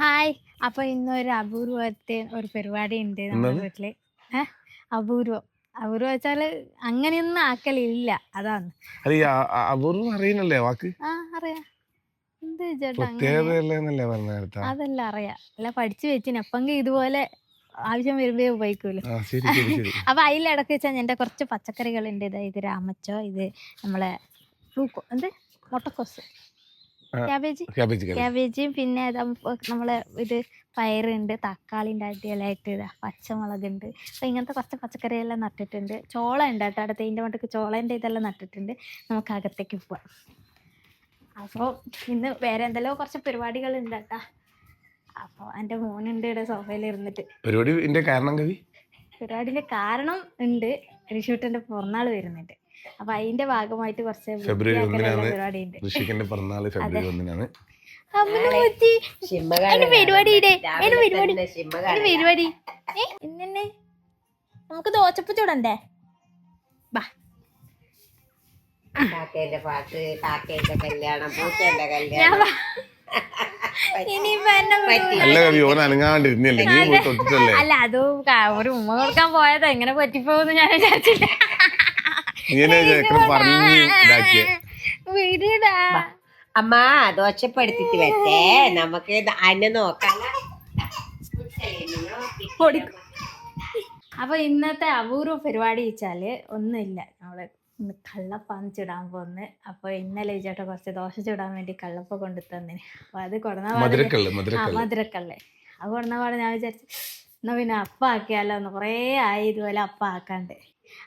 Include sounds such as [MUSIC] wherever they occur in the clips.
Hi. അപ്പൊ ഇന്നൊരു അപൂർവത്തെ ഒരു പരിപാടി ഉണ്ട് നമ്മുടെ? വീട്ടിൽ. ഏഹ് അപൂർവം. അപൂർവം വെച്ചാൽ അങ്ങനെയൊന്നും ആക്കലില്ല. അതാണ്. അത് ഈ അ- അ- അപൂർവം അറിയണല്ലേ വാക്ക്? ആ അറിയാം. എന്ത് ചേട്ടാ അങ്ങനെ? പ്രത്യേകതയല്ലേന്നല്ലേ പറഞ്ഞ നേരത്തെ? അതെല്ലാം അറിയാം. അല്ല പഠിച്ചു വെച്ചിന്. എപ്പെങ്കിൽ ഇതുപോലെ ആവശ്യം വരുമ്പോ ഉപയോഗിക്കൂലോ ആ ശരി ശരി ശരി. [LAUGHS] അപ്പൊ അതിലിടക്ക് വെച്ചാൽ എന്റെ കുറച്ച് പച്ചക്കറികൾ ഉണ്ട് ഇത് രാമച്ചോ ഇത് നമ്മളെ ഫ്ലൂക്കോ എന്ത്? മുട്ടക്കോസ്. ക്യാബേജ്? പിന്നെ നമ്മളെ ഇത് പയറുണ്ട് തക്കാളി ഉണ്ട് അടിപൊളിയായിട്ട് ഇതാ പച്ചമുളകുണ്ട്. അപ്പോൾ ഇങ്ങനത്തെ കുറച്ച് പച്ചക്കറിയെല്ലാം നട്ടിട്ടുണ്ട്. ചോള ഉണ്ട് കേട്ടോ അടുത്ത ഇതിന്റെ മട്ടക്ക് ചോളേന്റെ ഇതെല്ലാം നട്ടിട്ടുണ്ട്. നമുക്ക് അകത്തേക്ക് പോവാം. അപ്പോൾ ഇന്ന് വേറെ എന്തെല്ലോ കുറച്ച് പരിപാടികൾ ഉണ്ട് കേട്ടാ. അപ്പോൾ എന്റെ മോനുണ്ട് ഇവിടെ സോഫയിൽ ഇരുന്നിട്ട്. പരിപാടി കാരണം കവി പരിപാടിന്റെ കാരണം ഉണ്ട്. ഋഷൂട്ടന്റെ പിറന്നാൾ വരുന്നുണ്ട്. അപ്പോൾ അതിന്റെ ഭാഗമായിട്ട് കുറച്ച് ഫെബ്രുവരി ഒന്നിനാണ് ഋഷിക്കിന്റെ പിറന്നാൾ ഫെബ്രുവരി ഒന്നിനാണ്. പരിപാടി പരിപാടി. ഇന്നെ നമുക്ക് ദോശപ്പ് ചൂടണ്ടേ ബാ. കാക്കേന്റെ പാട്ട് കാക്കേന്റെ കല്യാണം പൂച്ചേന്റെ. അല്ല അത്. ഒരു ഉമ്മ കൊടുക്കാൻ പോയത്. എങ്ങനെ പറ്റിപ്പോന്ന് ഞാൻ വിചാരിച്ചില്ല. ഇങ്ങനെ പറഞ്ഞ് ഇതാക്കിയ. വീടിടാ. അമ്മ ദോശപ്പെടുത്തിട്ട് വെച്ചേ നമുക്ക് അന്നെ നോക്കാം. അപ്പൊ ഇന്നത്തെ അപൂർവ പരിപാടി വെച്ചാൽ ഒന്നുമില്ല. നമ്മൾ ഇന്ന് കള്ളപ്പാന്ന് ചുടാൻ പോന്ന്. അപ്പൊ ഇന്നലെ ചേട്ടാ കുറച്ച് ദോശ ചുടാൻ വേണ്ടി കള്ളപ്പ കൊണ്ടു തന്നിന്. അപ്പൊ അത് കൊടുന്ന മധുരക്കള്ള് അത് കൊടുന്ന പാടെ ഞാൻ വിചാരിച്ചു എന്നാ പിന്നെ അപ്പ ആക്കിയാലോ എന്ന് കുറേ ആയി ഇതുപോലെ അപ്പ ആക്കാണ്ട്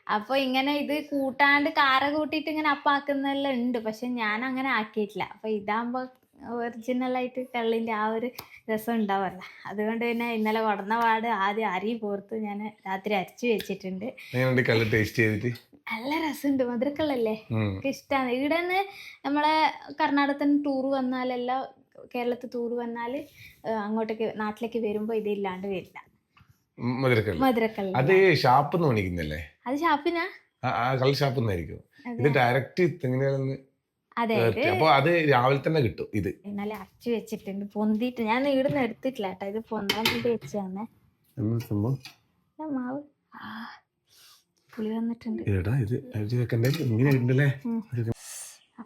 അപ്പോൾ ഇങ്ങനെ ഇത് കൂട്ടാണ്ട് കാര കൂട്ടിയിട്ട് ഇങ്ങനെ അപ്പാക്കുന്നെല്ലാം ഉണ്ട്. പക്ഷെ ഞാൻ അങ്ങനെ ആക്കിയിട്ടില്ല. അപ്പോൾ ഇതാകുമ്പോൾ ഒറിജിനലായിട്ട് കള്ളിന്റെ ആ ഒരു രസം ഉണ്ടാവല്ല അതുകൊണ്ട് പിന്നെ ഇന്നലെ കൊടന്ന പാട് ആദ്യം അരി പോർത്ത് ഞാൻ രാത്രി അരച്ചു വെച്ചിട്ടുണ്ട്. നല്ല രസമുണ്ട്. മധുരക്കള്ളല്ലേ. എനിക്ക് ഇഷ്ടമാണ് ഇവിടെ നിന്ന് നമ്മളെ കർണാടകത്തിന് ടൂർ വന്നാലെല്ലാം കേരളത്തിൽ ടൂർ വന്നാൽ അങ്ങോട്ടേക്ക് നാട്ടിലേക്ക് വരുമ്പോൾ ഇതില്ലാണ്ട് വരില്ല. മധുരക്കള്ള അത് ഷാപ്പ് എന്ന് മേടിക്കുന്നല്ലേ? അത് ഷാപ്പിനാ? കള്ള് ഷാപ്പ് നിന്നായിരിക്കും ഇത് ഡയറക്റ്റ് തെങ്ങിനെന്ന് അപ്പൊ അത് രാവിലെ തന്നെ കിട്ടും ഇത്. ഇന്നലെ അച്ചു വെച്ചിട്ടുണ്ട് പൊന്തിട്ട് ഞാൻ ഇവിടുന്ന് എടുത്തിട്ടില്ല കേട്ടോ ഇത് പൊന്താൻ വേണ്ടി വെച്ച് സംഭവം? ആ മാവ്. ആ പുളി വന്നിട്ടുണ്ട്.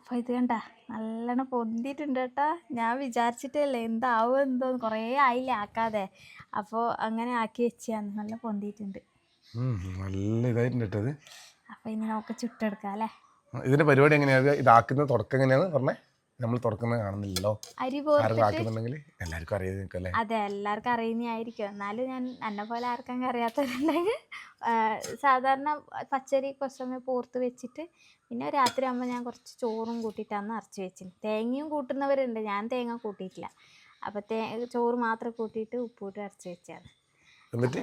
എടാ ഇത് കണ്ട നല്ലോണം പൊന്തിയിട്ടുണ്ട് കേട്ടാ. ഞാൻ വിചാരിച്ചിട്ടല്ലേ എന്താവും എന്തോ കുറേ ആയില്ല ആക്കാതെ. അപ്പോൾ അങ്ങനെ ആക്കി വെച്ചാന്ന് നല്ല പൊന്തിയിട്ടുണ്ട്. നല്ല ഇതായിട്ടുണ്ട് കേട്ടോ അത് അപ്പൊ ഇനി നമുക്ക് ചുട്ടെടുക്കാം അല്ലേ? ഇതിന്റെ പരിപാടി എങ്ങനെയാ? ഇതാക്കുന്ന തുടക്കം എങ്ങനെയാന്ന് പറഞ്ഞേ. നമ്മൾ തുറക്കുന്ന കാണുന്നില്ലല്ലോ. അരി ആക്കുന്നുണ്ടെങ്കിൽ എല്ലാവർക്കും അറിയാതെ അതെ എല്ലാവർക്കും അറിയുന്നതായിരിക്കും. എന്നാലും ഞാൻ എന്നെ പോലെ ആർക്കും അറിയാത്തവരുണ്ടെങ്കിൽ സാധാരണ പച്ചരി കുറച്ച് സമയം പോർത്ത് വെച്ചിട്ട് പിന്നെ രാത്രി ആകുമ്പോൾ ഞാൻ കുറച്ച് ചോറും കൂട്ടിയിട്ടാണ് അരച്ച് വെച്ചത് തേങ്ങയും കൂട്ടുന്നവരുണ്ട്. ഞാൻ തേങ്ങ കൂട്ടിയിട്ടില്ല. അപ്പോൾ തേ ചോറ് മാത്രം കൂട്ടിയിട്ട് ഉപ്പൂട്ട് അരച്ച് വെച്ചാണ് എന്നിട്ട്?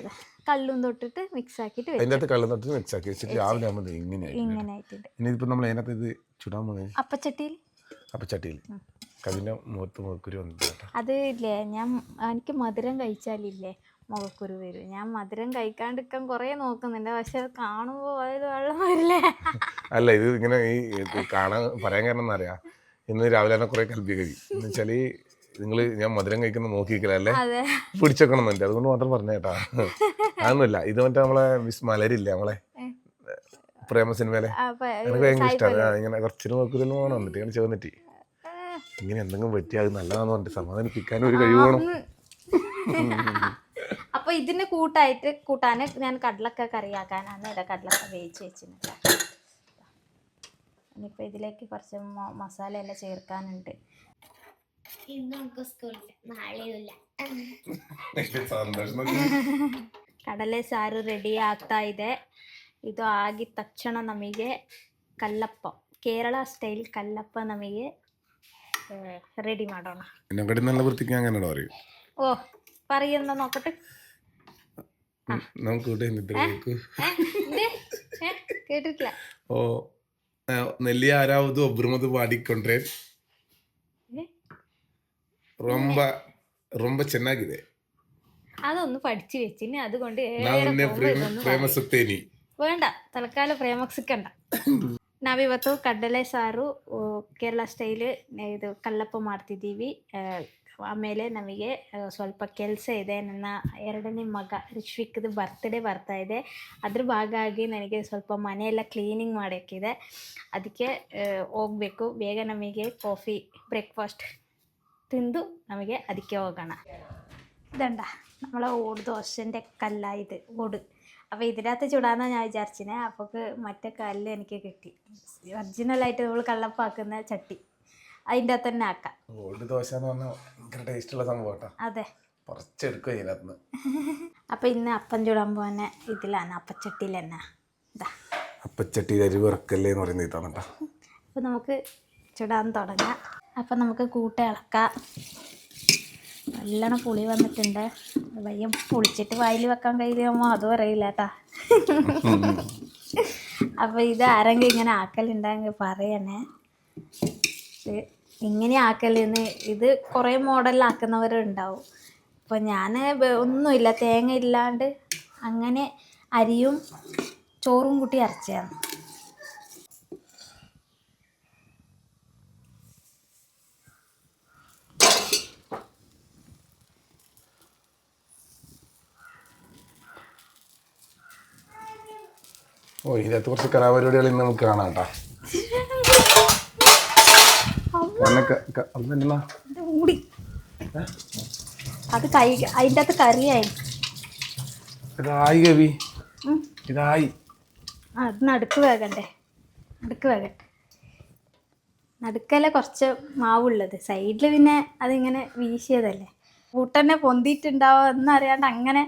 കള്ളും തൊട്ടിട്ട് മിക്സ് ആക്കിയിട്ട് വെച്ചു അതിന്റെ അകത്ത് തൊട്ടിട്ട് തൊട്ട് മിക്സ് ആക്കി വെച്ചിട്ട് രാവിലെ ആകുമ്പോൾ ഇങ്ങനെ ഇങ്ങനെ ആയിട്ടുണ്ട്. ഇനിയിപ്പോൾ നമ്മൾ അതിനകത്ത് ഇത് ചുടാൻ പോകുന്നത് അപ്പച്ചട്ടിയിൽ? അപ്പച്ചട്ടിയിൽ കവിന്റെ മുഖത്ത് മുഖക്കുരു വന്നിട്ട് കേട്ടോ. അത് ഇല്ലേ ഞാൻ എനിക്ക് മധുരം കഴിച്ചാലില്ലേ മുഖക്കുരു വരും. ഞാൻ മധുരം കഴിക്കാണ്ടിരിക്കാൻ കുറേ നോക്കുന്നുണ്ട്. പക്ഷെ അത് കാണുമ്പോൾ അതിൽ വെള്ളം വരില്ലേ? അല്ല ഇത് ഇങ്ങനെ ഈ ഇത് കാണാൻ പറയാൻ കാരണം എന്താ അറിയാ? ഇന്ന് രാവിലെ തന്നെ കുറേ കൽപ്പി കഴി. എന്ന് വെച്ചാൽ ഈ നിങ്ങൾ ഞാൻ മധുരം കഴിക്കുന്ന നോക്കിയിരിക്കലല്ലേ അതെ. പിടിച്ചെക്കണമെന്നുണ്ട് അതുകൊണ്ട് മാത്രം പറഞ്ഞേട്ടാ അതൊന്നുമില്ല. ഇത് മറ്റേ നമ്മളെ മിസ് മലരില്ലേ നമ്മളെ? പ്രേമ സിനിമയിലെ അപ്പൊ എനിക്ക് ഭയങ്കര ഇഷ്ടമാണ് ആ, ഇങ്ങനെ കുറച്ചിന് നോക്കുതലും വേണം എന്നിട്ട് ഇങ്ങനെ ചേർന്നിട്ട് ഇങ്ങനെ എന്തെങ്കിലും പറ്റിയാൽ അത് നല്ലതാന്ന് പറഞ്ഞിട്ട് സമാധാനിപ്പിക്കാനും ഒരു കഴിവ് വേണം അപ്പൊ ഇതിന് കൂട്ടായിട്ട് കൂട്ടാന് ഞാൻ കടലക്ക കറിയാക്കാനാണ് ഇവിടെ കടലക്ക വേവിച്ച് വെച്ചിട്ടുണ്ട് ഇനിയിപ്പോ ഇതിലേക്ക് കുറച്ച് മൊ- മസാല എല്ലാം ചേർക്കാനുണ്ട് [LAUGHS] ഇന്ന് നമുക്ക് സ്കൂളില്ല നാളെയുമില്ല സന്തോഷം [LAUGHS] ಕಡಲೆ ಸಾರು ರೆಡಿ ಆಗ್ತಾ ಇದೆ ಇದು ಆಗಿದ ತಕ್ಷಣ ನಮಗೆ ಕಲ್ಲಪ್ಪ ಕೇರಳ ಸ್ಟೈಲ್ ಕಲ್ಲಪ್ಪ ನಮಗೆ ರೆಡಿ ಮಾಡೋಣ എന്നെക്കാട്ടി നല്ല വൃത്തിക്ക് ഞാൻ അങ്ങനെ പറയും ಓ പറയുന്ന നോക്കട്ടെ ഉം, നമുക്ക് ഇവിടെ നിദ്രക്ക് ഏ? ഇത്? ഏ? കേട്ടിട്ടില്ല ಓ ಆ, ನೆಲ್ಲಿ ಯಾರಾವುದು ಒಬ್ರು ಮದು ಮಾಡಿಕೊಂಡ್ರೆ ഏ? ರೊಂಬ ರೊಂಬ ಚೆನ್ನಾಗಿದೆ അതൊന്ന് പഠിച്ചു വെച്ചിന് അതുകൊണ്ട് ನಾವು ഏറെ ನಿನ್ನೆ പോകുമ്പോ ಪ್ರೇಮ ഇതൊന്നും ಪ್ರೇಮಿಸುತ್ತೇನೆ വേണ്ട ತಲಕಾಲ ಪ್ರೇಮಕ್ಸಿಕಂಡ ನಾವಿವತ್ತು ಕಡಲೆ ಸಾರು ಓ, ಕೇರಳ ಸ್ಟೈಲ್ ಇದು ಕಲ್ಲಪ್ಪ ಮಾಡ್ತಿದ್ದೀವಿ ಆ, ಆಮೇಲೆ ನಮಗೆ ಆ, ಸ್ವಲ್ಪ ಕೆಲಸ ಇದೆ ನನ್ನ ಎರಡನೇ ಮಗ ರಿಶ್ವಿಕ್ದು ಬರ್ತ್ಡೇ ಬರ್ತಾ ಇದೆ ಅದ್ರ ಭಾಗವಾಗಿ ನನಗೆ ಸ್ವಲ್ಪ ಮನೆಯೆಲ್ಲ ಕ್ಲೀನಿಂಗ್ ಮಾಡೋಕ್ಕಿದೆ ಅದಕ್ಕೆ ಹೋಗಬೇಕು ಬೇಗ ನಮಗೆ ಕಾಫಿ ಬ್ರೇಕ್ಫಾಸ್ಟ್ തിന്നു നമുക്ക് അതിക്ക് പോകണം ഇതണ്ട നമ്മളെ ഓട് ദോശൻ്റെ കല്ല ഇത് ഓട് അപ്പോൾ ഇതിനകത്ത് ചുടാന്നാണ് ഞാൻ വിചാരിച്ചിനെ. അപ്പോൾ മറ്റേ കല്ല് എനിക്ക് കിട്ടി. ഒറിജിനലായിട്ട് നമ്മൾ കള്ളപ്പാക്കുന്ന ചട്ടി. അതിന്റെ അകത്ത് തന്നെ ആക്കാം. ഗോൾഡ് ദോശ എന്ന് പറഞ്ഞാൽ ഭയങ്കര ടേസ്റ്റുള്ള സംഭവം അതെ. കുറച്ചെടുക്കും ഇതിനകത്ത്. അപ്പോൾ ഇന്ന് അപ്പം ചുടാൻ പോകുന്ന ഇതിലാണ്. അപ്പച്ചട്ടിയിൽ തന്നെ. ഇതാ അപ്പച്ചട്ടി അരി വിറക്കല്ലേ എന്ന് പറയുന്നത് ഇതാണ് കേട്ടോ. അപ്പോൾ നമുക്ക് ചുടാൻ തുടങ്ങാം. അപ്പം നമുക്ക് കൂട്ട ഇളക്കാം. നല്ലോണം പുളി വന്നിട്ടുണ്ട്. വയ്യ പുളിച്ചിട്ട് വായിൽ വെക്കാൻ കഴിയുമോ? അതും അറിയില്ല കേട്ടാ അപ്പോൾ ഇത് ആരെങ്കിലും ഇങ്ങനെ ആക്കലുണ്ടെങ്കിൽ പറയണേ. ഇങ്ങനെ ആക്കലെന്ന് ഇത് കുറേ മോഡലാക്കുന്നവരുണ്ടാവും അപ്പോൾ ഞാൻ ഒന്നുമില്ല തേങ്ങ ഇല്ലാണ്ട് അങ്ങനെ അരിയും ചോറും കൂട്ടി അരച്ചതാണ്. ഓ ഇതിനകത്ത് കുറച്ച് കലാപരിപാടികൾ ഇന്ന് നമുക്ക് കാണാം കേട്ടോ. അത് കൈ അതിന്റെ അകത്ത് കറിയായി. ഇതായി കവി. ഇതായി. അത് നടുക്ക് വേകണ്ടേ നടുക്ക് വേകട്ടെ നടുക്കല്ലേ കുറച്ച് മാവുള്ളത്. സൈഡിൽ പിന്നെ അതിങ്ങനെ വീശിയതല്ലേ? കൂട്ടന്നെ പൊന്തിയിട്ടുണ്ടാവോ എന്നറിയാണ്ട് അങ്ങനെ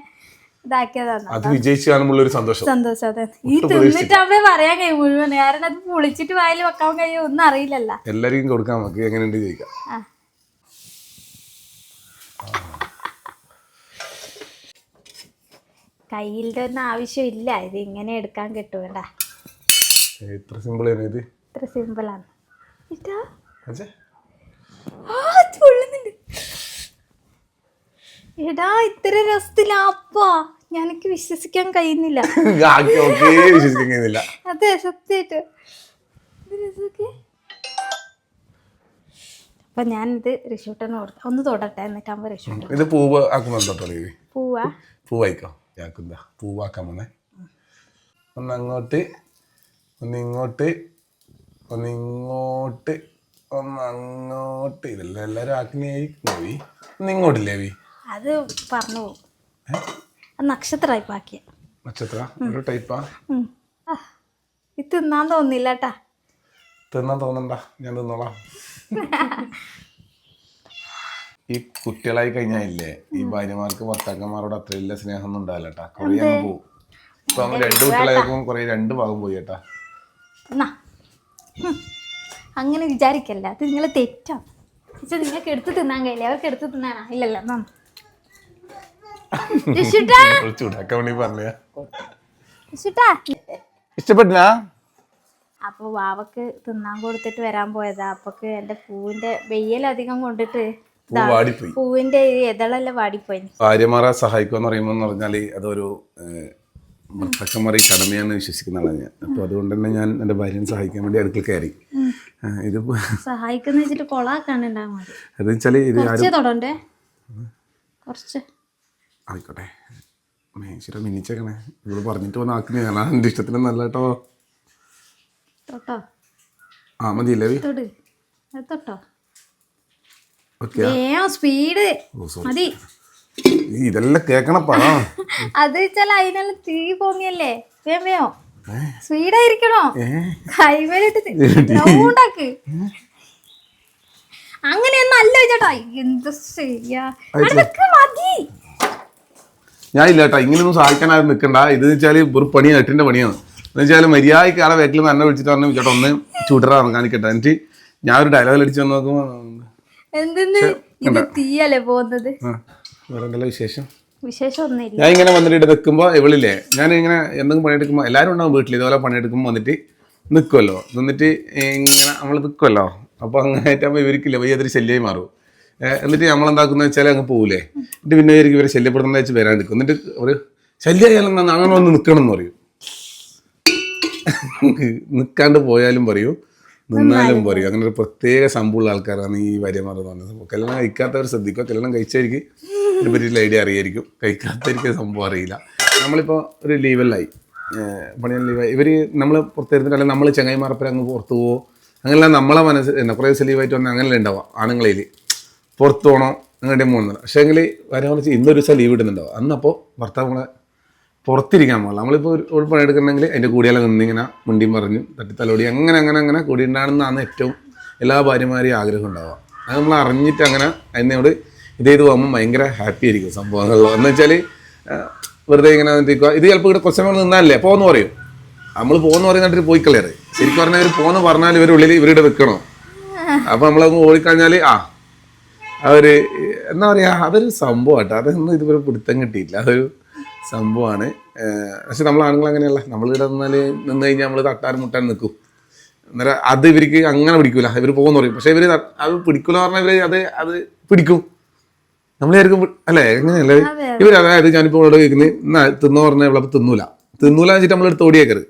അത് വിജയിച്ചു കാണുമ്പോൾ ഒരു സന്തോഷം. സന്തോഷം അതെ. ഈ തിന്നിട്ടാകുമ്പോ പറയാൻ കഴിയും മുഴുവൻ. കാരണം അത് പൊളിച്ചിട്ട് വായിൽ വെക്കാൻ കഴിയും ഒന്നും അറിയില്ലല്ലോ. എല്ലാരെയും കൊടുക്കാം നമുക്ക് എങ്ങനെയുണ്ട് ചോദിക്കാം. കയ്യിലെ ഒന്നും ആവശ്യമില്ല. ഇത് ഇങ്ങനെ എടുക്കാൻ കിട്ടുവേണ്ട എത്ര സിമ്പിൾ ആണ് ഇത്? ഇത്ര സിമ്പിളാണ് ഇതാ. അച്ഛേ ആ ഇത് എടാ ഇത്ര രസത്തിലാപ്പാ ഞാനെനിക്ക് വിശ്വസിക്കാൻ കഴിയുന്നില്ല. [LAUGHS] വിശ്വസിക്കാൻ കഴിയുന്നില്ല. അതെ സത്യമായിട്ട്. അപ്പൊ ഞാനിത് ഋഷൂട്ടന് ഒന്ന് തൊടട്ടെ എന്നിട്ടാകുമ്പോ ഋഷൂട്ടൻ ഇത് പൂവ് പൂവായിക്കോ ഞാക്കുന്ന പൂവാക്കാൻ വന്നേ ഒന്ന് അങ്ങോട്ട് ഒന്ന് ഇങ്ങോട്ട് ഒന്ന് ഇങ്ങോട്ട് ഒന്ന് അങ്ങോട്ട് ഇതെല്ലാം എല്ലാവരും ആക്കിനായി നോവി ഒന്ന് ഇങ്ങോട്ടില്ലേ അത് പറഞ്ഞു പോകും നക്ഷത്രമായി പാക്കിയ നക്ഷത്ര? ഒരു ടൈപ്പാ ഇത് തിന്നാൻ തോന്നില്ല കേട്ടാ തിന്നാൻ തോന്നണ്ട ഞാൻ തിന്നോളാം. ഈ കുട്ടികളായി കഴിഞ്ഞാൽ ഇല്ലേ ഈ ഭാര്യമാർക്ക് ഭർത്താക്കന്മാരോട് അത്ര വലിയ സ്നേഹമൊന്നും ഉണ്ടാവില്ല കേട്ടാ കുറേ അങ്ങ് പോവും. ഇപ്പൊ അങ്ങ് രണ്ട് കുട്ടികളായപ്പോൾ കുറെ രണ്ട് ഭാഗം പോയി കേട്ടാ അങ്ങനെ വിചാരിക്കല്ല. അത് നിങ്ങളെ തെറ്റാ. നിങ്ങൾക്ക് എടുത്ത് തിന്നാൻ കഴിയില്ല? അവർക്ക് എടുത്ത് തിന്നാനാ? ഇല്ലല്ലോ ചൂടാക്കാൻ വേണ്ടി പറഞ്ഞ ഋഷുട്ടാ ഇഷ്ടപ്പെട്ടിനാ അപ്പോൾ വാവക്ക് തിന്നാൻ കൊടുത്തിട്ട് വരാൻ പോയതാ. അപ്പൊക്ക് എന്റെ പൂവിന്റെ വെയ്യലധികം കൊണ്ടിട്ട് പൂ വാടിപ്പോയി. പൂവിന്റെ ഈ ഇതളെല്ലാം വാടിപ്പോയി. ഭാര്യമാരെ സഹായിക്കുക എന്ന് പറയുമ്പോൾ പറഞ്ഞാൽ അതൊരു ഭർത്താക്കന്മാരെ കടമയാണെന്ന് വിശ്വസിക്കുന്ന ഞാൻ. അപ്പോൾ അതുകൊണ്ട് തന്നെ ഞാൻ എന്റെ ഭാര്യനെ സഹായിക്കാൻ വേണ്ടി അടുക്കൽ കയറി. ഇത് സഹായിക്കുന്ന വെച്ചിട്ട് കൊളാക്കാണ് അത് വെച്ചാൽ ഇത് കുറച്ച്. ആയിക്കോട്ടെ. മേശിര മിന്നിച്ചേക്കണേ ഇവൾ പറഞ്ഞിട്ട് വന്ന ആക്കി ഞാൻ എന്റെ ഇഷ്ടത്തിന് നല്ല കേട്ടോ തൊട്ടോ? ആ മതിയല്ലേ വി? തൊട്. അത് തൊട്ടോ? ഓക്കെ. സ്പീഡ്. മതി. ഇതെല്ലാം കേൾക്കണപ്പാ [LAUGHS] അത് വെച്ചാൽ അതിനെല്ലാം തീ പോങ്ങിയല്ലേ? വേം സ്പീഡായിരിക്കണോ? സൗണ്ടാക്ക് അങ്ങനെയൊന്നും അല്ല ചേട്ടാ. എന്ത് ചെയ്യാ അതൊക്കെ മതി. ഞാൻ ഇല്ല കേട്ടോ ഇങ്ങനെയൊന്നും സഹായിക്കാൻ ആരും നിൽക്കണ്ട ഇത് വെച്ചാൽ ഒരു പണിയാണ് എട്ടിന്റെ പണിയാണ്. എന്ന് വെച്ചാൽ മര്യാദയ്ക്ക് ആളെ വീട്ടിൽ നിന്ന് എന്നെ വിളിച്ചിട്ട് പറഞ്ഞു ചേട്ടാ ഒന്ന് ചൂട്ടറാണ് കാണിക്കട്ടെ എന്നിട്ട് ഞാൻ ഒരു ഡയലോഗ് അടിച്ചു നോക്കുമ്പോൾ വിശേഷം? ഞാൻ ഇങ്ങനെ വന്നിട്ട് നിൽക്കുമ്പോൾ ഇവളില്ലേ ഞാൻ ഇങ്ങനെ എന്തെങ്കിലും പണിയെടുക്കുമ്പോൾ എല്ലാവരും ഉണ്ടാവും വീട്ടിൽ ഇതുപോലെ പണിയെടുക്കുമ്പോൾ വന്നിട്ട് നിൽക്കുമല്ലോ നിന്നിട്ട് ഇങ്ങനെ നമ്മൾ നിൽക്കുമല്ലോ അപ്പോൾ അങ്ങനെ ആയിട്ടാകുമ്പോൾ ഇവർക്കില്ല വയ്യ അതൊരു ശല്യമായി മാറും. എന്നിട്ട് നമ്മൾ എന്താക്കുന്നത് വെച്ചാൽ അങ്ങ് പോകൂലേ എന്നിട്ട് പിന്നെ ആയിരിക്കും ഇവരെ ശല്യപ്പെടുന്ന വെച്ച് വരാൻ നിൽക്കും എന്നിട്ട് ഒരു ശല്യമായാലും നന്നാ, അങ്ങനെ ഒന്ന് നിൽക്കണം എന്ന് പറയും. നിൽക്കാണ്ട് പോയാലും പറയൂ നിന്നാലും പറയും. അങ്ങനെ ഒരു പ്രത്യേക സംഭവമുള്ള ആൾക്കാരാണ് ഈ വര്യമാർ എന്ന് പറഞ്ഞത് കല്യാണം കഴിക്കാത്തവർ ശ്രദ്ധിക്കുക കല്യാണം കഴിച്ചവർക്ക് ഇതിനെ പറ്റിയിട്ടുള്ള ഐഡിയ അറിയായിരിക്കും. കഴിക്കാത്തവർക്ക് സംഭവം അറിയില്ല. നമ്മളിപ്പോൾ ഒരു ലീവല്ലായി. പണിയാൻ ലീവായി ഇവർ നമ്മൾ പുറത്തിരുന്നിട്ട് അല്ലെങ്കിൽ നമ്മൾ ചങ്ങായിമാരപ്പുറം അങ്ങ് പുറത്ത് പോകുമോ അങ്ങനെയല്ല നമ്മളെ മനസ്സിൽ കുറേ ലീവായിട്ട് വന്നാൽ അങ്ങനെയല്ല ഉണ്ടാവുക ആണുങ്ങളിൽ പുറത്ത് പോകണോ അങ്ങോട്ടേ പോകുന്നത് പക്ഷേ എങ്കിൽ വരാൻ വെച്ചാൽ ഇന്നൊരു ദിവസം ലീവ് ഇടുന്നുണ്ടാവും അന്നപ്പോൾ ഭർത്താവ് നമ്മളെ പുറത്തിരിക്കാൻ പാടില്ല നമ്മളിപ്പോൾ ഒരു ഒരു പണി എടുക്കണമെങ്കിൽ അതിന്റെ കൂടിയെല്ലാം നിന്നിങ്ങനെ മുണ്ടിയും പറഞ്ഞു തട്ടിത്തലോടി അങ്ങനെ അങ്ങനെ അങ്ങനെ കൂടി ഉണ്ടാകണമെന്നാണ് ഏറ്റവും എല്ലാ ഭാര്യമാരെയും ആഗ്രഹം ഉണ്ടാവുക. അത് നമ്മൾ അറിഞ്ഞിട്ട് അങ്ങനെ അതിനോട് ഇത് ചെയ്ത് പോകുമ്പോൾ ഭയങ്കര ഹാപ്പി ആയിരിക്കും സംഭവങ്ങൾ. എന്ന് വെച്ചാൽ വെറുതെ ഇങ്ങനെ നിൽക്കുക ഇത് ചിലപ്പോൾ ഇവിടെ കുറച്ച് സമയം നിന്നാലേ പോകുന്ന പറയും. നമ്മൾ പോകുന്ന പറയുന്നിട്ട് പോയി കളയാറ് ശരിക്കും പറഞ്ഞാൽ ഇവർ പോന്ന് പറഞ്ഞാൽ ഇവരുള്ളിൽ ഇവരുടെ വെക്കണോ? അപ്പോൾ നമ്മളങ്ങ് ഓടിക്കഴിഞ്ഞാൽ ആ അവർ എന്താ പറയാ അതൊരു സംഭവമാട്ടോ അതൊന്നും ഇതുവരെ പിടുത്തം കിട്ടിയില്ല. അതൊരു സംഭവമാണ് പക്ഷെ നമ്മൾ ആണുങ്ങൾ അങ്ങനെയല്ല. നമ്മൾ ഇവിടെ നിന്നാൽ നിന്ന് കഴിഞ്ഞാൽ നമ്മൾ തട്ടാനും മുട്ടാനും നിൽക്കും അന്നേരം അത് ഇവർക്ക് അങ്ങനെ പിടിക്കൂല. ഇവർ പോകുന്ന പറയും. പക്ഷെ ഇവർ അത് പിടിക്കൂല പറഞ്ഞാൽ ഇവർ അത് അത് പിടിക്കും. നമ്മളായിരിക്കും അല്ലെ? എങ്ങനെയല്ല? ഇവർ അതായത് ഞാനിപ്പോൾ ഇവിടെ കേൾക്കുന്നത് എന്നാ തിന്നു പറഞ്ഞാൽ ഇവിടെ തിന്നൂല. തിന്നൂല വെച്ചിട്ട് നമ്മളെടുത്ത് ഓടിയേക്കരുത്.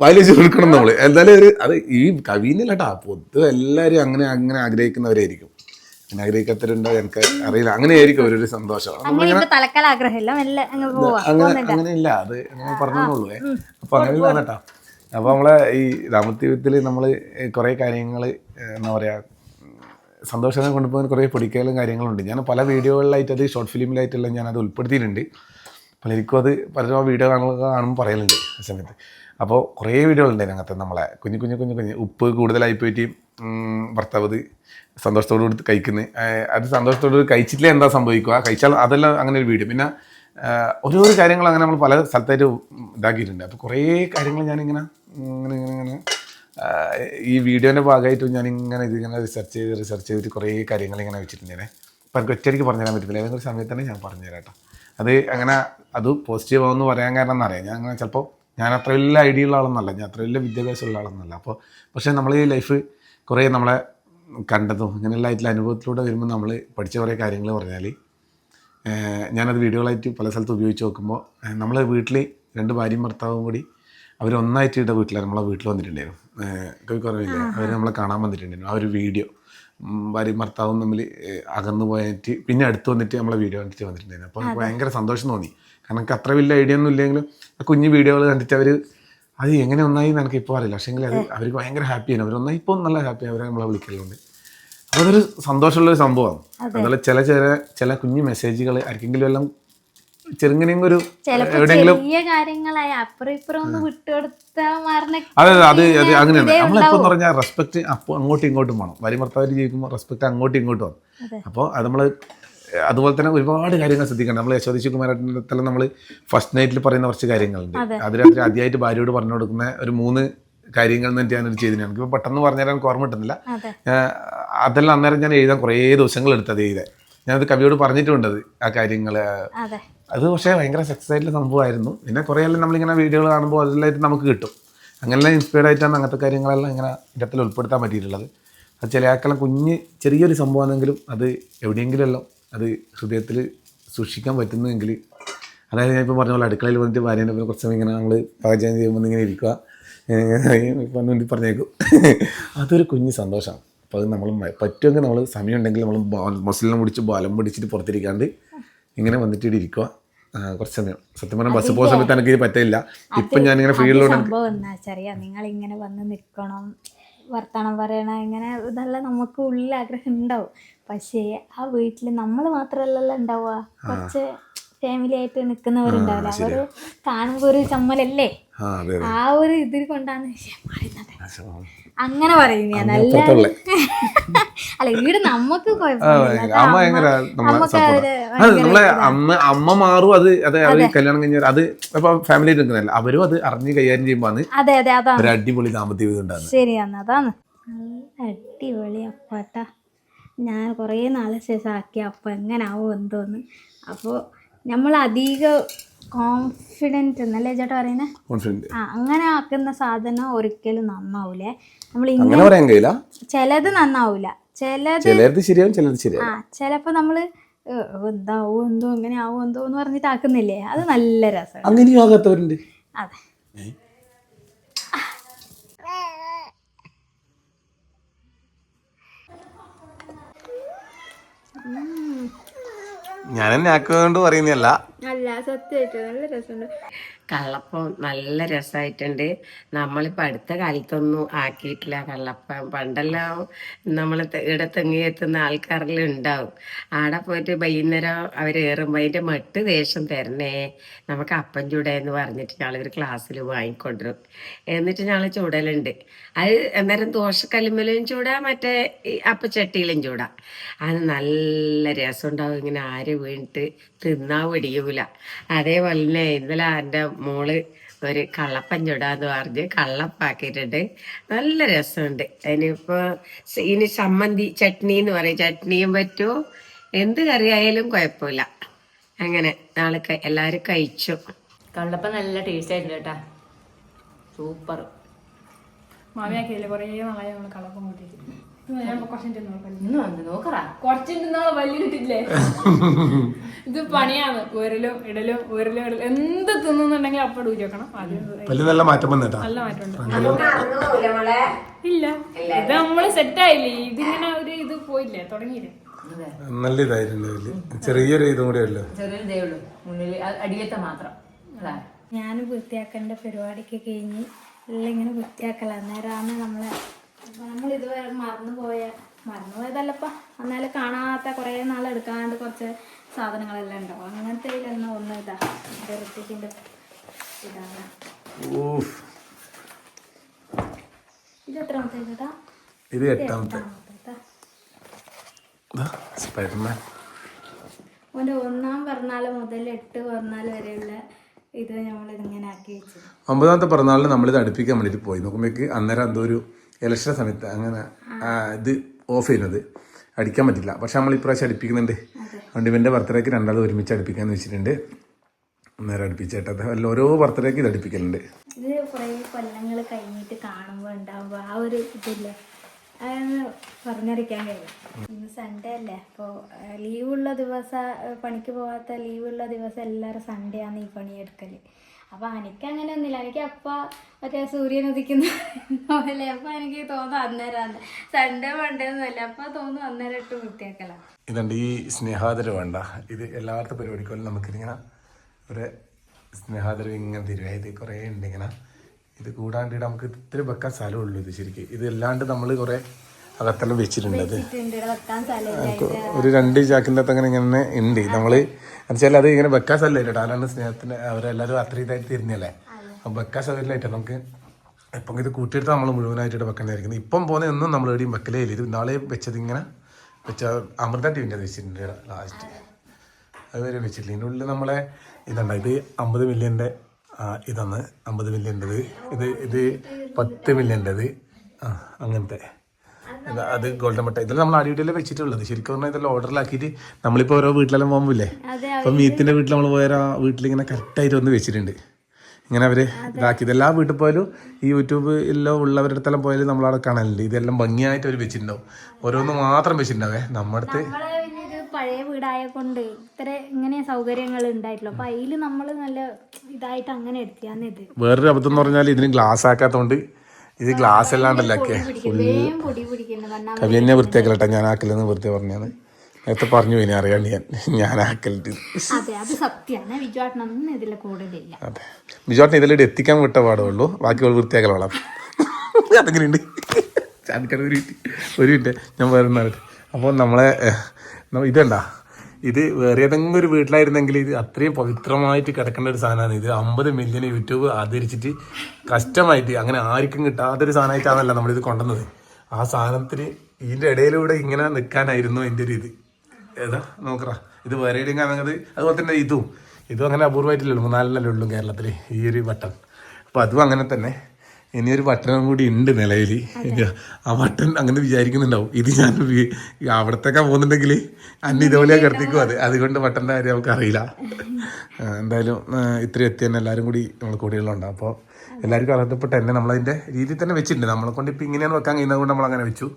വയലേജ് കൊടുക്കണം നമ്മൾ. എന്തായാലും ഒരു അത് ഈ കവിന്നില്ല കേട്ടോ പൊതു എല്ലാവരും അങ്ങനെ അങ്ങനെ ആഗ്രഹിക്കുന്നവരായിരിക്കും. ആഗ്രഹിക്കാത്തവരുണ്ടോ എനിക്ക് അറിയില്ല. അങ്ങനെയായിരിക്കും ഒരു സന്തോഷം. അങ്ങനെ അങ്ങനെ ഇല്ല അത് അങ്ങനെ പറഞ്ഞോളൂ. അപ്പൊ അങ്ങനെ വേണട്ടാ അപ്പൊ നമ്മളെ ഈ ദാമ്പത്യത്തിൽ നമ്മൾ കുറെ കാര്യങ്ങൾ എന്താ പറയാ സന്തോഷം കൊണ്ടുപോകാൻ കുറേ പൊടിക്കലും കാര്യങ്ങളുണ്ട്. ഞാൻ പല വീഡിയോകളിലായിട്ട് അത് ഷോർട്ട് ഫിലിമിലായിട്ടെല്ലാം ഞാൻ അത് ഉൾപ്പെടുത്തിയിട്ടുണ്ട് പലർക്കും അത് പലരും ആ വീഡിയോ കാണുക കാണുമ്പോൾ പറയലുണ്ട് ആ സമയത്ത്. അപ്പോൾ കുറേ വീഡിയോകളുണ്ട് അതിനകത്ത് നമ്മളെ കുഞ്ഞു കുഞ്ഞു കുഞ്ഞു കുഞ്ഞു ഉപ്പ് കൂടുതലായി പോയിട്ട് ഭർത്താവ് സന്തോഷത്തോടു കൂടി കഴിക്കുന്നത് അത് സന്തോഷത്തോടു കൂടി കഴിച്ചിട്ടില്ല എന്താ സംഭവിക്കുക? കഴിച്ചാൽ അതെല്ലാം അങ്ങനെ ഒരു വീഡിയോ പിന്നെ ഓരോരോ കാര്യങ്ങൾ അങ്ങനെ നമ്മൾ പല സ്ഥലത്തായിട്ട് ഇതാക്കിയിട്ടുണ്ട്. അപ്പോൾ കുറേ കാര്യങ്ങൾ ഞാനിങ്ങനെ ഇങ്ങനെ ഇങ്ങനെ ഇങ്ങനെ ഈ വീഡിയോന്റെ ഭാഗമായിട്ട് ഞാനിങ്ങനെ ഇതിങ്ങനെ റിസർച്ച് ചെയ്ത് റിസർച്ച് ചെയ്തിട്ട് കുറേ കാര്യങ്ങൾ ഇങ്ങനെ വെച്ചിട്ടുണ്ട് ഞാൻ അപ്പം എനിക്ക് ഒറ്റയ്ക്ക് പറഞ്ഞു തരാൻ പറ്റത്തില്ല. ഏതെങ്കിലും സമയത്ത് തന്നെ ഞാൻ പറഞ്ഞു തരാം കേട്ടോ അത് അങ്ങനെ അത് പോസിറ്റീവ് ആവുമെന്ന് പറയാൻ കാരണം എന്നറിയാം. ഞാൻ അങ്ങനെ ചിലപ്പോൾ ഞാൻ അത്ര വലിയ ഐഡിയ ഉള്ള ആളൊന്നല്ല. ഞാൻ അത്ര വലിയ വിദ്യാഭ്യാസമുള്ള ആളൊന്നല്ല. അപ്പോൾ പക്ഷേ നമ്മൾ ഈ ലൈഫ് കുറേ നമ്മളെ കണ്ടതും ആയിട്ടുള്ള അനുഭവത്തിലൂടെ വരുമ്പോൾ നമ്മൾ പഠിച്ച കുറേ കാര്യങ്ങൾ പറഞ്ഞാൽ ഞാനത് വീഡിയോകളായിട്ട് പല സ്ഥലത്ത് ഉപയോഗിച്ച് നോക്കുമ്പോൾ നമ്മൾ വീട്ടിൽ രണ്ട് ഭാര്യയും ഭർത്താവും കൂടി അവർ ഒന്നായിട്ട് ഇട്ട വീട്ടിലാണ് നമ്മളെ വീട്ടിൽ വന്നിട്ടുണ്ടായിരുന്നു. കോഴിക്കോറില്ലേ അവർ നമ്മളെ കാണാൻ വന്നിട്ടുണ്ടായിരുന്നു. ആ ഒരു വീഡിയോ ഭാര്യയും ഭർത്താവും തമ്മിൽ അകന്നു പോയിട്ട് പിന്നെ അടുത്ത് വന്നിട്ട് നമ്മളെ വീഡിയോ കണ്ടിട്ട് വന്നിട്ടുണ്ടായിരുന്നു. അപ്പോൾ ഭയങ്കര സന്തോഷം തോന്നി. കാരണം എനിക്ക് അത്ര വലിയ ഐഡിയ ഒന്നും ഇല്ലെങ്കിലും കുഞ്ഞു വീഡിയോകൾ കണ്ടിട്ട് അവർ അത് എങ്ങനെ ഒന്നായി എനിക്ക് ഇപ്പോൾ അറിയില്ല. പക്ഷേ അത് അവർക്ക് ഭയങ്കര ഹാപ്പിയാണ് അവർ ഒന്നായി ഇപ്പോൾ നല്ല ഹാപ്പി അവരെ നമ്മളെ വിളിക്കലുണ്ട്. അപ്പോൾ അതൊരു സന്തോഷമുള്ളൊരു സംഭവമാണ്. അതുപോലെ ചില ചില ചില കുഞ്ഞു മെസ്സേജുകൾ ആർക്കെങ്കിലും എല്ലാം ചെറുങ്ങനെയും ഒരു എവിടെയെങ്കിലും അതെ അതെ അത് അത് അങ്ങനെയാണ്. എന്ന് പറഞ്ഞാൽ റെസ്പെക്ട് അപ്പോൾ അങ്ങോട്ടും ഇങ്ങോട്ടും വേണം ഭാര്യ ഭർത്താവ് ജീവിക്കുമ്പോൾ റെസ്പെക്ട് അങ്ങോട്ടും ഇങ്ങോട്ടും വേണം. അപ്പോൾ അത് നമ്മൾ അതുപോലെ തന്നെ ഒരുപാട് കാര്യങ്ങൾ ശ്രദ്ധിക്കണം. നമ്മൾ യശോദി ശിവകുമാരത്തിലെല്ലാം നമ്മൾ ഫസ്റ്റ് നൈറ്റിൽ പറയുന്ന കുറച്ച് കാര്യങ്ങളുണ്ട്. അതിരാത്രി അത്. രാത്രി ആദ്യമായിട്ട് ഭാര്യയോട് പറഞ്ഞു കൊടുക്കുന്ന ഒരു മൂന്ന് കാര്യങ്ങൾ എന്നിട്ട് ഞാനൊരു ചെയ്തിന് എനിക്ക് പെട്ടെന്ന് പറഞ്ഞാൽ എനിക്ക് ഓർമ്മ കിട്ടുന്നില്ല. ഞാൻ അതെല്ലാം അന്നേരം ഞാൻ എഴുതാൻ കുറേ ദിവസങ്ങൾ എടുത്തത് എഴുതാൻ. ഞാനത് കവിയോട് പറഞ്ഞിട്ടുണ്ടത് ആ കാര്യങ്ങൾ അതെ. അത് പക്ഷേ ഭയങ്കര സക്സസ് ആയിട്ടുള്ള സംഭവമായിരുന്നു. പിന്നെ കുറേ എല്ലാം നമ്മളിങ്ങനെ വീഡിയോകൾ കാണുമ്പോൾ അതിലായിട്ട് നമുക്ക് കിട്ടും. അങ്ങനെല്ലാം ഇൻസ്പയർഡ് ആയിട്ടാണ് അങ്ങനത്തെ കാര്യങ്ങളെല്ലാം ഇങ്ങനെ ഇടത്തിൽ ഉൾപ്പെടുത്താൻ പറ്റിയിട്ടുള്ളത്. അത് ചില ആക്കെല്ലാം കുഞ്ഞ് ചെറിയൊരു സംഭവമാണെങ്കിലും അത് എവിടെയെങ്കിലും എല്ലാം അത് ഹൃദയത്തിൽ സൂക്ഷിക്കാൻ പറ്റുന്നെങ്കിൽ അതായത് ഞാൻ ഇപ്പോൾ പറഞ്ഞ പോലെ അടുക്കളയിൽ വന്നിട്ട് ഭാര്യേന്റെ പിന്നെ കുറച്ച് സമയം ഇങ്ങനെ നമ്മൾ പാചകം ചെയ്യുമ്പോൾ ഇങ്ങനെ ഇരിക്കുക. വേണ്ടി പറഞ്ഞേക്കും. അതൊരു കുഞ്ഞ് സന്തോഷമാണ്. അപ്പോൾ അത് നമ്മൾ പറ്റുമെങ്കിൽ നമ്മൾ സമയം ഉണ്ടെങ്കിൽ നമ്മൾ മസിലിനെ മുടിച്ച് ബലം പിടിച്ചിട്ട് പുറത്തിരിക്കാണ്ട് ഇങ്ങനെ വന്നിട്ട് ഇവിടെ ഇരിക്കുക. കുറച്ച് സമയം. സത്യം പറഞ്ഞാൽ ബസ് പോകുന്ന സമയത്ത് എനിക്ക് പറ്റില്ല. ഇപ്പം ഞാനിങ്ങനെ അത് സംഭവം എന്താ വെച്ചറിയാം? നിങ്ങൾ ഇങ്ങനെ വന്ന് നിൽക്കണം വർത്തമാനം പറയണം ഇങ്ങനെ ഇതെല്ലാം നമുക്ക് ഉള്ളിൽ ആഗ്രഹം ഉണ്ടാവും. പക്ഷേ ആ വീട്ടിൽ നമ്മൾ മാത്രമല്ലല്ലോ ഉണ്ടാവുക. കുറച്ച് ഫാമിലി ആയിട്ട് നിൽക്കുന്നവരുണ്ടാവില്ല അവർ കാണുമ്പോൾ ഒരു ചമ്മലല്ലേ? ആ ഒരു ഇതിൽ കൊണ്ടാണ് പറയുന്നത് അങ്ങനെ പറയും ഞാൻ [LAUGHS] അല്ല അപ്പുറത്തുള്ള. അല്ല വീട് നമുക്ക് നമ്മളെ അമ്മ അമ്മ മാറും അത് അതെ അവർ കല്യാണം കഴിഞ്ഞാൽ അത് ഇപ്പൊ ഫാമിലി നിൽക്കുന്നതല്ല. അവരും അത് അറിഞ്ഞ് കൈകാര്യം ചെയ്യുമ്പോൾ അതെ അതെ അതാണ്. ഒരു അടിപൊളി ദാമ്പത്യ ജീവിതം ശരിയാണ് അതാണ്. നല്ല അടിപൊളി അപ്പാട്ടാ. ഞാൻ കുറേ നാളെ ശേഷം ആക്കി അപ്പം എങ്ങനെ ആവും എന്തോന്ന്. അപ്പോൾ നമ്മൾ അധികം കോൺഫിഡന്റ് എന്നല്ലേ ചേട്ടാ പറയുന്നത് കോൺഫിഡന്റ് ആ അങ്ങനെ ആക്കുന്ന സാധനം ഒരിക്കലും നന്നാവൂലേ. നമ്മൾ ഇങ്ങനെ പറയാൻ കഴിയില്ല. ചിലത് നന്നാവൂല. ചിലത് ചിലത് ശരിയാവും ചിലത് ആ ചിലപ്പോൾ നമ്മൾ എന്താവോ എന്തോ ഇങ്ങനെ ആവോ എന്തോ എന്ന് പറഞ്ഞിട്ട് ആക്കുന്നില്ലേ? അത് നല്ല രസമാണ്. അങ്ങനെയും ആകാത്തവരുണ്ട്. അതെ. ഞാൻ എന്നെ ആക്കുകൊണ്ട് പറയുന്നതല്ല. അല്ല സത്യമായിട്ട് നല്ല രസമുണ്ട്. കള്ളപ്പം നല്ല രസമായിട്ടുണ്ട് നമ്മളിപ്പോൾ അടുത്ത കാലത്തൊന്നും ആക്കിയിട്ടില്ല കള്ളപ്പം. പണ്ടെല്ലാം നമ്മൾ ഇവിടെ തെങ്ങിയെത്തുന്ന ആൾക്കാരെല്ലാം ഉണ്ടാവും. ആടെ പോയിട്ട് വൈകുന്നേരം അവർ ഏറുമ്പോൾ അതിന്റെ മട്ട് ദേഷ്യം തരണേ. നമുക്ക് അപ്പം ചൂടെന്ന് പറഞ്ഞിട്ട് ഞങ്ങളൊരു ക്ലാസ്സിൽ വാങ്ങിക്കൊണ്ടിരും എന്നിട്ട് ഞങ്ങൾ ചൂടലുണ്ട്. അത് അന്നേരം ദോശക്കല്ലുമ്മലും ചൂടാ മറ്റേ അപ്പച്ചട്ടിയിലും ചൂടാ. അത് നല്ല രസം ഉണ്ടാവും ഇങ്ങനെ ആര് വീണിട്ട് തിന്നാൻ പിടിയൂല അതേപോലെ തന്നെ ഇന്നലെ എന്റെ മോൾ ഒരു കള്ളപ്പം ചുടാന്ന് പറഞ്ഞ് കള്ളപ്പാക്കിയിട്ടുണ്ട്. നല്ല രസമുണ്ട്. അതിനിപ്പോ ഇനി ചമ്മന്തി ചട്നി എന്ന് പറയും. ചട്നിയും പറ്റുമോ എന്ത് കറിയായാലും കുഴപ്പമില്ല. അങ്ങനെ നാളെ എല്ലാരും എല്ലാവരും കഴിച്ചു. കള്ളപ്പം നല്ല ടേസ്റ്റ് ആയിട്ടുണ്ട് കേട്ടാ. സൂപ്പർ മാമിയാക്കിയില്ലേ? കുറേ നാളായി നമ്മൾ കള്ളപ്പം കൂട്ടിയിട്ട്. [LAUGHS] ഇത് പണിയാണ്. ഉരലും ഇടലും ഉരലും ഇടലും. എന്ത് തിന്നുന്നുണ്ടെങ്കിൽ അപ്പം ഊരി ആദ്യം വലിയ നല്ല മാറ്റം വന്നേട്ടാ? നല്ല മാറ്റമുണ്ട് ഇല്ല. ഇത് നമ്മൾ സെറ്റ് ആയില്ലേ? ഇതിങ്ങനെ ഒരു ഇത് പോയില്ലേ? തുടങ്ങിയില്ലേ? നല്ല ഇതായിരുന്നു ചെറിയൊരു ഇതും കൂടെ ഉള്ളു. ചെറിയൊരു ഉള്ളൂ. മുന്നിൽ അടിയത്തെ മാത്രം. ഞാൻ വൃത്തിയാക്കേണ്ട പരിപാടിക്ക് കഴിഞ്ഞ് എല്ലാം ഇങ്ങനെ വൃത്തിയാക്കല. അന്നേരമാണ് നമ്മളെ നമ്മൾ ഇതുവരെ മറന്നു പോയ മറന്നു പോയതല്ലപ്പ. എന്നാലും കാണാത്ത കുറേ നാൾ എടുക്കാണ്ട് കുറച്ച് സാധനങ്ങളെല്ലാം ഉണ്ടാവും. അങ്ങനത്തെ ഇതിലൊന്നും ഒന്ന് ഇതാ ഋത്തിക്കിന്റെ ഇതാണ്. ഇത് എത്രാമത്തെ ചേട്ടാ ഇത് എട്ടാമത്തെ. സ്പൈഡർമാൻ ഓന്റെ ഒന്നാം പിറന്നാൾ മുതൽ എട്ട് പിറന്നാൾ വരെയുള്ള ഇത് നമ്മൾ ഇതിങ്ങനെ ആക്കി വെച്ചു ഒമ്പതാമത്തെ പിറന്നാളിന് നമ്മളിത് അടുപ്പിക്കാൻ വേണ്ടിയിട്ട് പോയി. നോക്കുമ്പോഴേക്ക് അന്നേരം എന്തോ ഒരു ഇലക്ഷൻ സമയത്ത് അങ്ങനെ ഇത് ഓഫ് ചെയ്യുന്നത്. അടിക്കാൻ പറ്റില്ല. പക്ഷെ നമ്മൾ ഇപ്രാവശ്യം അടുപ്പിക്കുന്നുണ്ട്. അതുകൊണ്ട് ഇവന്റെ ബർത്ത്ഡേക്ക് രണ്ടാൾ ഒരുമിച്ച് അടുപ്പിക്കാന്ന് വെച്ചിട്ടുണ്ട്. അന്നേരം അടുപ്പിച്ചേട്ടത് അല്ല ഓരോ ബർത്ത്ഡേക്ക് ഇത് അടുപ്പിക്കലുണ്ട്. ഇത് കുറേ കൊല്ലങ്ങൾ കഴിഞ്ഞിട്ട് കാണുമ്പോൾ ഉണ്ടാവുമ്പോൾ ആ ഒരു ഇതില്ലേ? അതൊന്ന് പറഞ്ഞറിയിക്കാൻ കഴിയും. ഇന്ന് സൺഡേ അല്ലേ? അപ്പോൾ ലീവുള്ള ദിവസം എല്ലാരും പണിക്ക് പോകാത്ത ലീവുള്ള ദിവസം എല്ലാവരും സൺഡേ ആണ് ഈ പണി അപ്പോൾ എനിക്ക് അങ്ങനെ ഒന്നുമില്ല. എനിക്ക് അപ്പ മറ്റേ സൂര്യൻ ഉദിക്കുന്ന പോലെ. അപ്പൊ എനിക്ക് തോന്നും അന്നേരം സൺഡേ മൺഡേ ഒന്നുമല്ല അപ്പൊ തോന്നും അന്നേരം ഇട്ട് വൃത്തിയാക്കല ഇതുണ്ട് ഈ സ്നേഹാദരം വേണ്ട ഇത് എല്ലാവർക്കും പരിപാടിക്കും നമുക്കിതിങ്ങനെ ഒരു സ്നേഹാദരം ഇങ്ങനെ തരുവേ ഇത് കുറേ ഉണ്ട് ഇങ്ങനെ. ഇത് കൂടാണ്ട് നമുക്ക് ഇത്തിരി വെക്കാൻ സ്ഥലമുള്ളൂ ഇത് ശരിക്കും. ഇത് അല്ലാണ്ട് നമ്മൾ കുറേ അകത്തെല്ലാം വെച്ചിട്ടുണ്ട് ഒരു രണ്ട് ചാക്കിന്റെ അകത്ത് അങ്ങനെ ഇങ്ങനെ ഉണ്ട് നമ്മൾ എന്നുവെച്ചാൽ അത് ഇങ്ങനെ വെക്കാൻ സ്ഥലമില്ല ഡാലാണ് സ്നേഹത്തിന് അവരെല്ലാവരും അത്ര ഇതായിട്ട് തിരിഞ്ഞല്ലേ? അപ്പം വെക്കാൻ സ്ഥലമില്ലായിട്ട് നമുക്ക് ഇപ്പം ഇത് കൂട്ടിയിട്ട് നമ്മൾ മുഴുവനായിട്ട് വെക്കേണ്ടതായിരിക്കും ഇപ്പം പോകുന്ന ഒന്നും നമ്മൾ എവിടെയും വെക്കലേ ഇല്ല. ഇത് നാളെ വെച്ചത് ഇങ്ങനെ വെച്ച അമൃത ടീമിന്റെ വെച്ചിട്ടുണ്ട് ലാസ്റ്റ് അതുവരെ വെച്ചിട്ടില്ല. ഇതിനുള്ളിൽ നമ്മളെ ഇതുണ്ട്. ഇത് അമ്പത് മില്യന്റെ ഇതാണ് അമ്പത് മില്യന്റെത്. ഇത് ഇത് പത്ത് മില്യന്റെത്. ആ അങ്ങനത്തെ. അത് ഗോൾഡൻ മട്ട. ഇതെല്ലാം നമ്മൾ അടിയിട്ടല്ലേ വെച്ചിട്ടുള്ളത്. ശരിക്കും പറഞ്ഞാൽ ഇതെല്ലാം ഓർഡറിലാക്കിയിട്ട് നമ്മളിപ്പോ ഓരോ വീട്ടിലെല്ലാം പോകുമ്പില്ലേ അപ്പൊ മീത്തിന്റെ വീട്ടിൽ നമ്മൾ പോയ വീട്ടിൽ ഇങ്ങനെ കറക്റ്റായിട്ട് വന്ന് വെച്ചിട്ടുണ്ട്. ഇങ്ങനെ അവർ ഇതാക്കി. ഇതെല്ലാ വീട്ടിൽ പോയാലും ഈ യൂട്യൂബിലോ ഉള്ളവരുടെ അടുത്തെല്ലാം പോയാലും നമ്മളവിടെ കാണലുണ്ട് ഇതെല്ലാം ഭംഗിയായിട്ട് അവർ വെച്ചിട്ടുണ്ടാവും. ഓരോന്ന് മാത്രം വെച്ചിട്ടുണ്ടാവേ. നമ്മുടെ അടുത്ത് പഴയ വീടായ കൊണ്ട് ഇത്ര ഇങ്ങനെ സൗകര്യങ്ങൾ ഉണ്ടായിട്ടുള്ളൂ അപ്പൊ അതിൽ നമ്മൾ നല്ല ഇതായിട്ട് അങ്ങനെ എടുത്തിയാന്ന് ഇത്. വേറൊരു അബദ്ധം എന്ന് പറഞ്ഞാൽ ഇതിന് ഗ്ലാസ് ആക്കാത്തതുകൊണ്ട് ഇത് ഗ്ലാസ് അല്ലാണ്ടല്ലേ കവി എന്നെ വൃത്തിയാക്കലട്ടെ ഞാൻ ആക്കലെന്ന് വൃത്തി പറഞ്ഞാണ് നേരത്തെ പറഞ്ഞു പോയി അറിയാണ്ട് ഞാൻ. ഞാൻ ആക്കലിട്ട്. അതെ ബിജോട്ടിനെ ഇതിലിട്ട് എത്തിക്കാൻ വിട്ട പാടുള്ളൂ. ബാക്കി വൃത്തിയാക്കലോളാം അതെങ്ങനെയുണ്ട്. ചാടിക്കട ഒരു മിനിറ്റ് ഒരു മിനിറ്റ്. ഞാൻ വേറെ അപ്പോൾ നമ്മളെ ഇതണ്ട ഇത് വേറെ ഏതെങ്കിലും ഒരു വീട്ടിലായിരുന്നെങ്കിൽ ഇത് അത്രയും പവിത്രമായിട്ട് കിടക്കേണ്ട ഒരു സാധനമാണ് ഇത്. അമ്പത് മില്യൺ യൂട്യൂബ് ആദരിച്ചിട്ട് കഷ്ടമായിട്ട് അങ്ങനെ ആർക്കും കിട്ടാത്തൊരു സാധനമായിട്ടാണല്ലോ നമ്മളിത് കൊണ്ടുവന്നത്. ആ സാധനത്തിന് ഇതിന്റെ ഇടയിലൂടെ ഇങ്ങനെ നിൽക്കാനായിരുന്നു എന്റെ ഒരു ഇത്. ഏതാ? നോക്കറ ഇത് വേറെ എവിടെയും കാണുന്നത്? അതുപോലെ തന്നെ ഇതും. ഇതും അങ്ങനെ അപൂർവമായിട്ടില്ലല്ലോ. മൂന്നാലിനല്ലേ ഉള്ളൂ കേരളത്തിൽ ഈ ഒരു വട്ടം. അപ്പോൾ അതും അങ്ങനെ തന്നെ. ഇനിയൊരു പട്ടണം കൂടി ഉണ്ട് നിലയിൽ ആ വട്ടൻ അങ്ങനെ വിചാരിക്കുന്നുണ്ടാവും. ഇത് ഞാൻ അവിടത്തേക്കാ പോകുന്നുണ്ടെങ്കിൽ അന്ന് ഇതുപോലെ കിടത്തിക്കും അത്. അതുകൊണ്ട് വട്ടന്റെ കാര്യം നമുക്ക് അറിയില്ല. എന്തായാലും ഇത്രയും എത്തി തന്നെ എല്ലാവരും കൂടി നമ്മൾ കൂടിയുള്ളുണ്ട് അപ്പോൾ എല്ലാവർക്കും അർഹതപ്പെട്ട തന്നെ നമ്മളതിന്റെ രീതിയിൽ തന്നെ വെച്ചിട്ടുണ്ട്. നമ്മളെ കൊണ്ട് ഇപ്പം ഇങ്ങനെയാണ് വെക്കാൻ കഴിയുന്നത് കൊണ്ട് നമ്മൾ അങ്ങനെ വെച്ചു.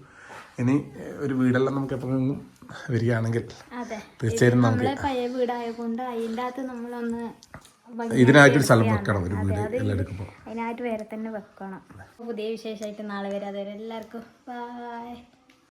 ഇനി ഒരു വീടെല്ലാം നമുക്ക് എപ്പോഴെങ്കിലും വരികയാണെങ്കിൽ തീർച്ചയായും നമുക്ക് പഴയ അതിന്റെ അകത്ത് നമ്മളൊന്ന് ഇതിനായിട്ടൊരു സ്ഥലം വെക്കണം ഒരു വീട് എല്ലാവർക്കും അതിനായിട്ട് വേറെ തന്നെ വെക്കണം. പുതിയ വിശേഷമായിട്ട് നാളെ വരെ. അതുവരെ എല്ലാവർക്കും